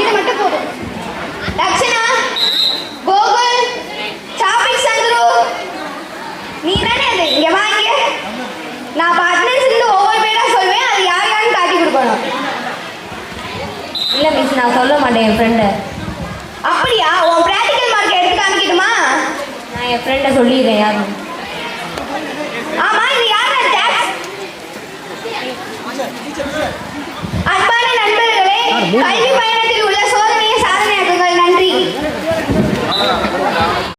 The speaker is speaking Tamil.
இது மட்டும் போதும். தக்ஷனா கோகுல் சாப்பிட் சந்துரு. நீ தானே அது? இங்க வாங்க நான் பாட்னர்ஸ் இருந்து ஒவ்வொரு பேரா சொல்வேன் அது யார் யாருன்னு காட்டி கொடுக்கணும். இல்ல மிஸ் நான் சொல்ல மாட்டேன் என் ஃப்ரெண்டு அப்படியா? உன் பிராக்டிக்கல் மார்க் எடுத்து காமிக்கட்டுமா? நான் என் ஃப்ரெண்டை சொல்லிடுறேன் யாரும். ஆமா 来一杯